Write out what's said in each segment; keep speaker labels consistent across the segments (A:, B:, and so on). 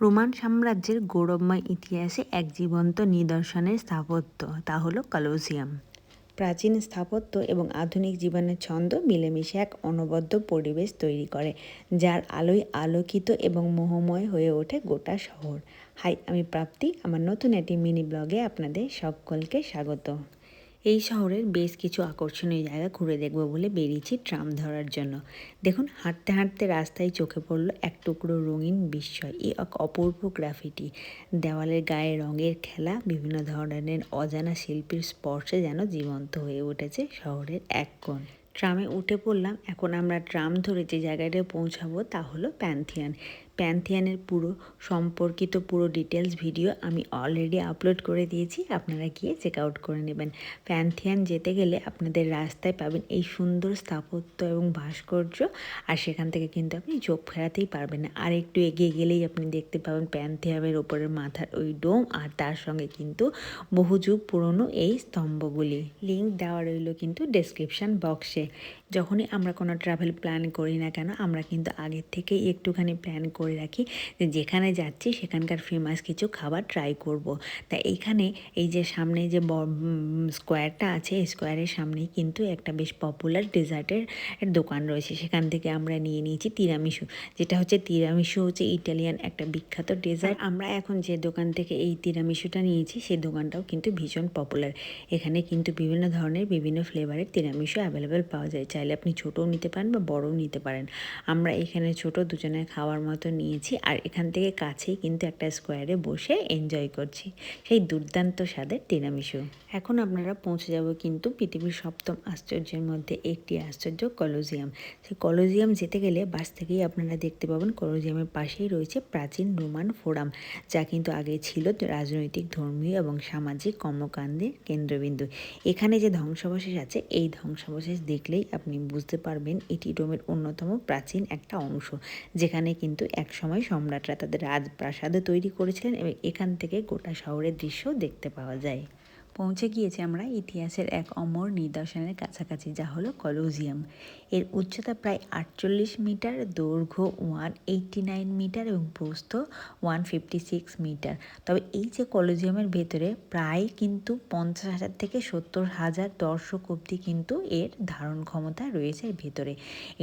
A: Roman সাম্রাজ্যের গৌরবময় ইতিহাসে এক জীবন্ত নিদর্শনের স্থাপত্য, তা হলো কলোসিয়াম। প্রাচীন স্থাপত্য এবং আধুনিক জীবনের ছন্দ মিলেমিশে এক অনবদ্য পরিবেশ তৈরি করে, যার আলোয় আলোকিত এবং মোহময় হয়ে ওঠে গোটা শহর। হাই, আমি প্রাপ্তি। আমার নতুন একটি মিনি ব্লগে আপনাদের সকলকে স্বাগত। এই শহরের বেশ কিছু আকর্ষণীয় জায়গা ঘুরে দেখব বলে বেরিয়েছি ট্রাম ধরার জন্য। দেখুন, হাঁটতে হাঁটতে রাস্তায় চোখে পড়ল এক টুকরো রঙিন বিস্ময় এই এক অপূর্ব গ্রাফিটি। দেওয়ালের গায়ে রঙের খেলা, বিভিন্ন ধরনের অজানা শিল্পীর স্পর্শে যেন জীবন্ত হয়ে উঠেছে শহরের এক কোণ। ট্রামে উঠে পড়লাম, এখন আমরা ট্রাম ধরে যে জায়গাটায় পৌঁছাবো তা হলো প্যান্থিয়ান। প্যান্থিয়ানের পুরো সম্পর্কিত পুরো ডিটেলস ভিডিও আমি অলরেডি আপলোড করে দিয়েছি, আপনারা গিয়ে চেক আউট করে নেবেন। প্যান্থিয়ান যেতে গেলে আপনাদের রাস্তায় পাবেন এই সুন্দর স্থাপত্য এবং ভাস্কর্য, আর সেখান থেকে কিন্তু আপনি চোখ ফেরাতেই পারবেন না। আর একটু এগিয়ে গেলেই আপনি দেখতে পাবেন প্যান্থিয়ামের ওপরের মাথার ওই ডোম, আর তার সঙ্গে কিন্তু বহু যুগ পুরনো এই স্তম্ভগুলি। লিঙ্ক দেওয়া রইল কিন্তু ডেসক্রিপশান বক্সে যখনই আমরা কোনো ট্রাভেল প্ল্যান করি না কেন, আমরা কিন্তু আগের থেকেই একটুখানি প্ল্যান করে রাখি যে যেখানে যাচ্ছি সেখানকার ফেমাস কিছু খাবার ট্রাই করব। তা এইখানে এই যে সামনে যে স্কোয়ারটা আছে স্কোয়ারের সামনেই কিন্তু একটা বেশ পপুলার ডেজার্টের দোকান রয়েছে। সেখান থেকে আমরা নিয়ে নিয়েছি তিরামিসু যেটা হচ্ছে তিরামিসু হচ্ছে ইটালিয়ান একটা বিখ্যাত ডেজার্ট আমরা এখন যে দোকান থেকে এই তিরামিসুটা নিয়েছি, সেই দোকানটাও কিন্তু ভীষণ পপুলার এখানে কিন্তু বিভিন্ন ধরনের বিভিন্ন ফ্লেভারের তিরামিসু অ্যাভেলেবেল পাওয়া যায়। চাইলে আপনি ছোটও নিতে পারেন বা বড়ও নিতে পারেন। আমরা এখানে ছোট দুজনের খাওয়ার মতো নিয়েছি আর এখান থেকে কাছেই কিন্তু একটা স্কোয়ারে বসে এনজয় করছি। সেই দুর্দান্ত স্বাদের টিরামিসু এখন আপনারা পৌঁছে যাব কিন্তু পৃথিবীর সপ্তম আশ্চর্যের মধ্যে একটি আশ্চর্য কলোজিয়াম। সেই কলোজিয়াম যেতে গেলে বাস থেকেই আপনারা দেখতে পাবেন কলোজিয়ামের পাশেই রয়েছে প্রাচীন রোমান ফোরাম, যা কিন্তু আগে ছিল রাজনৈতিক, ধর্মীয় এবং সামাজিক কর্মকাণ্ডের কেন্দ্রবিন্দু। এখানে যে ধ্বংসাবশেষ আছে, এই ধ্বংসাবশেষ দেখলেই আপনি বুঝতে পারবেন এটি রোমের অন্যতম প্রাচীন একটা অংশ, যেখানে কিন্তু একসময় সম্রাটরা তাদের রাজপ্রাসাদও তৈরি করেছিলেন এবং এখান থেকে গোটা শহরের দৃশ্য দেখতে পাওয়া যায়। পৌঁছে গিয়েছি আমরা ইতিহাসের এক অমর নিদর্শনের কাছাকাছি, যা হলো কলোজিয়াম এর উচ্চতা প্রায় আটচল্লিশ মিটার, দৈর্ঘ্য ওয়ান এইটটি নাইন মিটার এবং প্রস্থ ওয়ান ফিফটি সিক্স মিটার। তবে এই যে কলোজিয়ামের ভেতরে প্রায় কিন্তু পঞ্চাশ হাজার থেকে সত্তর হাজার দর্শক অব্দি কিন্তু এর ধারণ ক্ষমতা রয়েছে এর ভেতরে।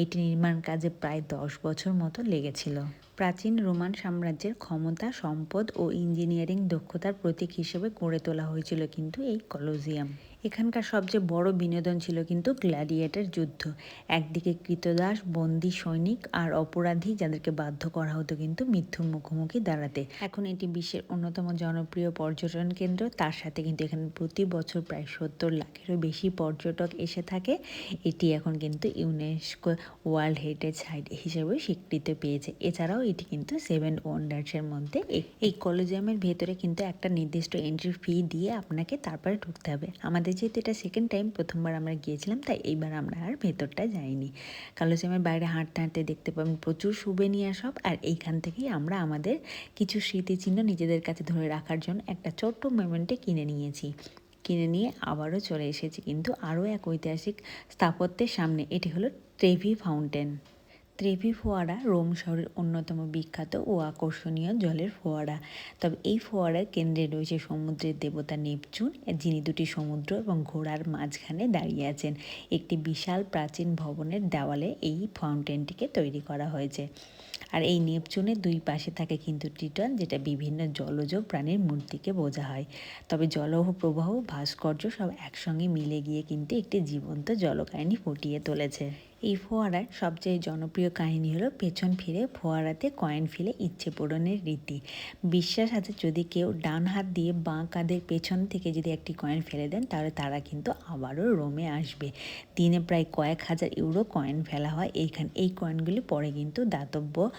A: এটি নির্মাণ কাজে প্রায় দশ বছর মতো লেগেছিল। প্রাচীন রোমান সাম্রাজ্যের ক্ষমতা, সম্পদ ও ইঞ্জিনিয়ারিং দক্ষতার প্রতীক হিসেবে গড়ে তোলা হয়েছিল কিন্তু এই কলোজিয়াম এখানকার সবচেয়ে বড় বিনোদন ছিল কিন্তু গ্ল্যাডিয়েটার যুদ্ধ। একদিকে কৃতদাস, বন্দি সৈনিক আর অপরাধী যাদেরকে বাধ্য করা হতো কিন্তু মৃত্যুর মুখোমুখি দাঁড়াতে। এখন এটি বিশ্বের অন্যতম জনপ্রিয় পর্যটন কেন্দ্র। তার সাথে কিন্তু এখানে প্রতি বছর প্রায় সত্তর লাখেরও বেশি পর্যটক এসে থাকে। এটি এখন কিন্তু ইউনেস্কো ওয়ার্ল্ড হেরিটেজ সাইট হিসেবে স্বীকৃতি পেয়েছে। এছাড়াও এটি কিন্তু সেভেন ওয়ান্ডার্সের মধ্যে এই কলেজিয়ামের ভেতরে কিন্তু একটা নির্দিষ্ট এন্ট্রি ফি দিয়ে আপনাকে তারপরে ঢুকতে হবে। আমাদের যেহেতু এটা সেকেন্ড টাইম প্রথমবার আমরা গিয়েছিলাম, তাই এইবার আমরা আর ভেতরটা যাইনি। কালোজিয়ামের বাইরে হাঁটতে হাঁটতে দেখতে পাবেন প্রচুর সুবেনিয়ার সব আর এইখান থেকেই আমরা আমাদের কিছু স্মৃতিচিহ্ন নিজেদের কাছে ধরে রাখার জন্য একটা ছোট্ট মোমেন্টে কিনে নিয়েছি। কিনে নিয়ে আবারও চলে এসেছি কিন্তু আরও এক ঐতিহাসিক স্থাপত্যের সামনে, এটি হলো ট্রেভি ফাউন্টেন ত্রেভি ফোয়ারা রোম শহরের অন্যতম বিখ্যাত ও আকর্ষণীয় জলের ফোয়ারা। তবে এই ফোয়ারার কেন্দ্রে রয়েছে সমুদ্রের দেবতা নেপচুন, যিনি দুটি সমুদ্র এবং ঘোড়ার মাঝখানে দাঁড়িয়ে আছেন। একটি বিশাল প্রাচীন ভবনের দেওয়ালে এই ফাউন্টেনটিকে তৈরি করা হয়েছে। আর এই নেপচুনের দুই পাশে থাকে কিন্তু টিটন, যেটা বিভিন্ন জলজ প্রাণীর মূর্তিকে বোঝা হয়। তবে জলহ প্রবাহ, ভাস্কর্য সব একসঙ্গে মিলে গিয়ে কিন্তু একটি জীবন্ত জলকাহিনী ফুটিয়ে তুলেছে। এই ফোয়ারার সবচেয়ে জনপ্রিয় কাহিনী হলো পেছন ফিরে ফোয়ারাতে কয়েন ফেলে ইচ্ছে পূরণের রীতি। বিশ্বাস আছে যদি কেউ ডান হাত দিয়ে বাঁ কাঁধের পেছন থেকে যদি একটি কয়েন ফেলে দেন, তাহলে তারা কিন্তু আবারও রোমে আসবে। দিনে প্রায় কয়েক হাজার ইউরো কয়েন ফেলা হয়। এইখানে এই কয়েনগুলি পরে কিন্তু দাতব্য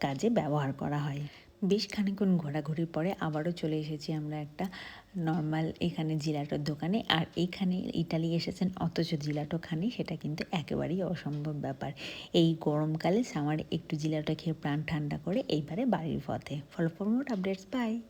A: কাজে ব্যবহার করা হয়। বেশ খানিক্ষণ ঘোরাঘুরির পরে আবারও চলে এসেছি আমরা একটা নর্মাল এখানে জিলাটোর দোকানে। আর এইখানে ইটালি এসেছেন, অথচ জিলাটো খানি সেটা কিন্তু একেবারেই অসম্ভব ব্যাপার। এই গরমকালে সামারে একটু জিলাটো খেয়ে প্রাণ ঠান্ডা করে এইবারে বাড়ির পথে। Follow for more updates bye